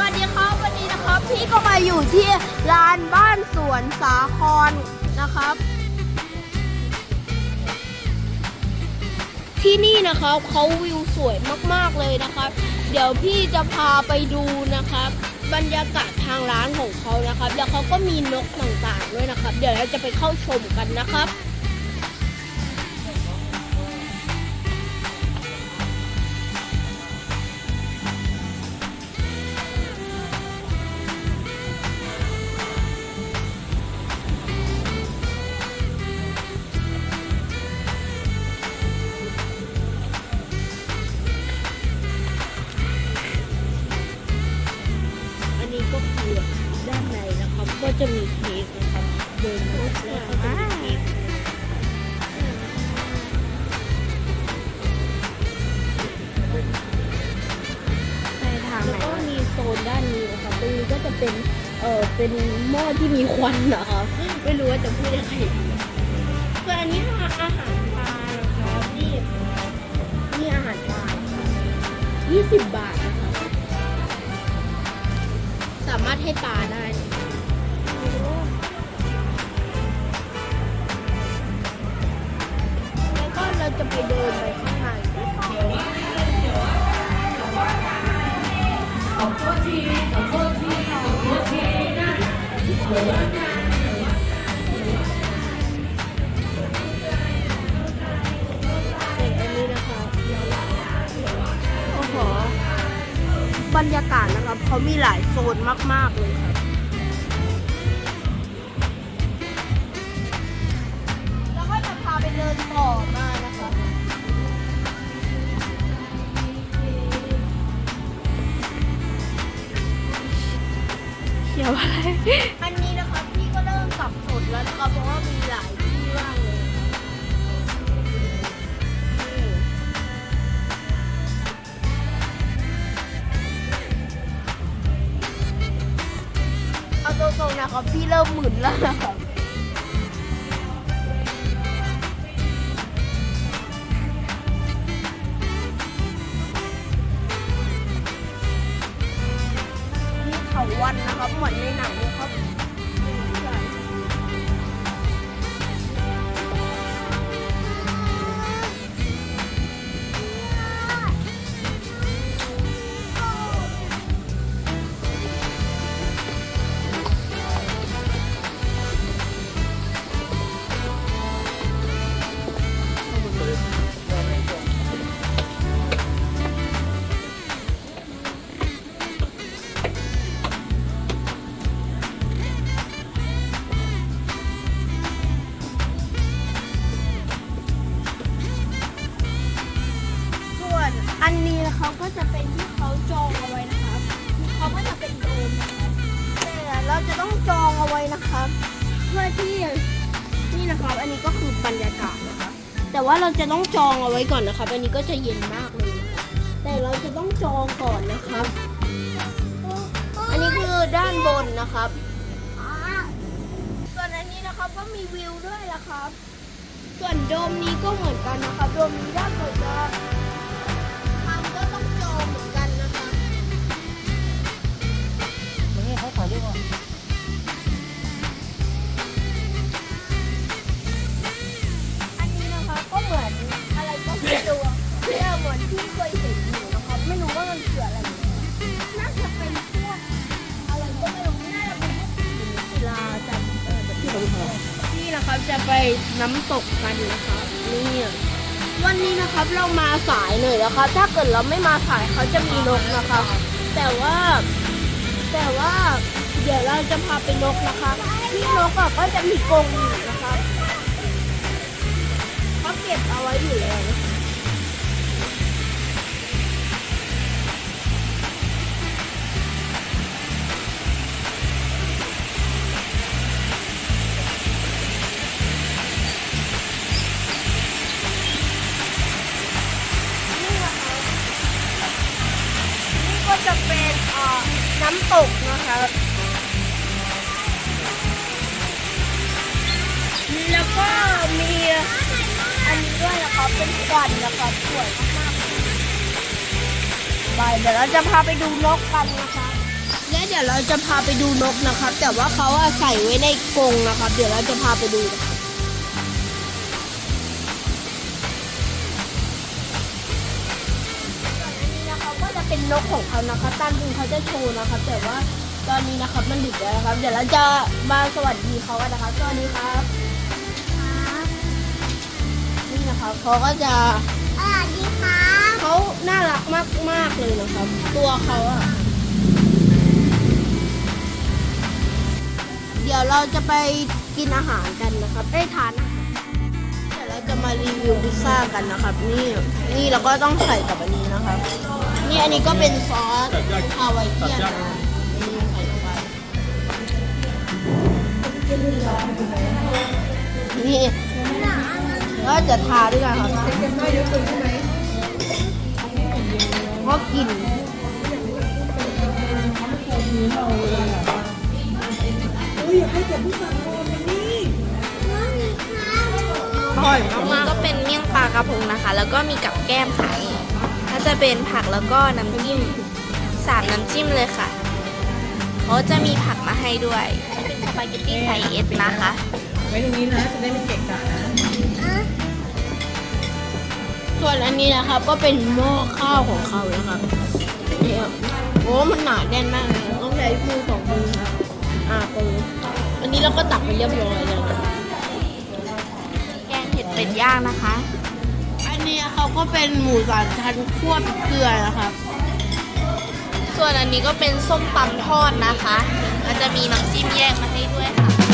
วัสดีครับวันนี้นะครับพี่ก็มาอยู่ที่ร้านบ้านสวนสาครนะครับ ที่นี่นะครับเขาวิวสวยมากๆเลยนะครับ เดี๋ยวพี่จะพาไปดูนะครับ บรรยากาศทางร้านของเขานะครับ แล้วเขาก็มีนกต่างๆด้วยนะครับ เดี๋ยวเราจะไปเข้าชมกันนะครับ เป็นหม้อที่มีควันนะครับไม่รู้ว่าจะพูดยังไงดีส่วนอันนี้อาหารปลานะครับนี่นี่อาหารปลายี่สิบบาทนะครับสามารถให้ปลาได้แล้วก็เราจะไปเดินไปข้างในเป็นอันนี้นะคะโอ้โห บรรยากาศนะครับเขามีหลายโซนมาก ๆ เลยครับแล้วก็จะพาไปเดินต่อมานะคะเขียวอะไร ครับพี่เริ่มหมื่นแล้วนะครับนี่เขาวันนะครับเหมือนในหนัง นะครับก็จะเป็นที่เขาจองเอาไว้นะครับเขาก็จะเป็นโดมนะครับแต่เราจะต้องจองเอาไว้นะครับ เพื่อที่นี่นะครับ อันนี้ก็คือบรรยากาศนะครับแต่ว่าเราจะต้องจองเอาไว้ก่อนนะครับ อันนี้ก็จะเย็นมากเลยนะครับแต่เราจะต้องจองก่อนนะครับ อันนี้คือด้านบนนะครับส่วนอันนี้นะครับก็มีวิวด้วยนะครับ ส่วนโดมนี้ก็เหมือนกันนะครับโดมนี้ด้าน นะครับจะไปน้ำตกกันนะครับนี่วันนี้นะครับเรามาสายหน่อยนะครับ ถ้าเกิดเราไม่มาสายเขาจะมีนกนะครับ แต่ว่า แต่ว่าเดี๋ยวเราจะพาไปนกนะคะที่นกอะก็จะมีกรงอยู่นะคะเขาเก็บเอาไว้อยู่แล้ว น้ำตกนะคะแล้วก็มีอันนี้ด้วยนะครับเป็นควันนะครับสวยมากๆเลยไปเดี๋ยวเราจะพาไปดูนกกันนะคะนี้เดี๋ยวเราจะพาไปดูนกนะครับ แต่ว่าเขาใส่ไว้ในกรงนะครับ เดี๋ยวเราจะพาไปดูนะครั เป็นนกของเขานะครับตามจริงเขาจะโชว์นะครับ แต่ว่าตอนนี้นะครับมันดึกแล้วนะครับ เดี๋ยวเราจะมาสวัสดีเขากันนะครับสวัสดีครับ นี่นะครับเขาก็จะสวัสดีครับเขาน่ารักมากๆเลยนะครับ ตัวเขาอะเดี๋ยวเราจะไปกินอาหารกันนะครับ ได้ยทานอาหารเดี๋ยวเราจะมารีวิวพิซซ่ากันนะครับ นี่นี่เราก็ต้องใส่กับอันนี้นะครับ นี่อันนี้ก็เป็นซอสฮาวายเอียนนะครับนี่ใส่ลงไปนี่ก็จะทาด้วยกันครับก็กินอร่อยอันมานี้กก็เป็นเมี่ยงปลากระพงนะคะ แล้วก็มีกับแก้มค่ะถ้า จะเป็นผักแล้วก็น้ำจิ้มสามน้ำจิ้มเลยค่ะเขาจะมีผักมาให้ด้วยเป็นสปาเกตตี้ไซส์เอสนะคะ ไว้ตรงนี้นะจะได้ไม่เกะกะนะ ส่วนอันนี้นะครับ ก็เป็นหม้อข้าวของเขานะครับเนี่ยโอ้มันหนาแน่นมากเลยต้องใช้มือสองมือครับอ่าปืนอันนี้เราก็ตักไปเรียบร้อยแล้วนะครับแกงเห็ดเป็ดย่างนะคะอันนี้ เขาก็เป็นหมูสามชั้นคั่วพริกเกลือนะครับส่วนอันนี้ก็เป็นส้มตำทอดนะคะ มันจะมีน้ำจิ้มแยกมาให้ด้วยค่ะ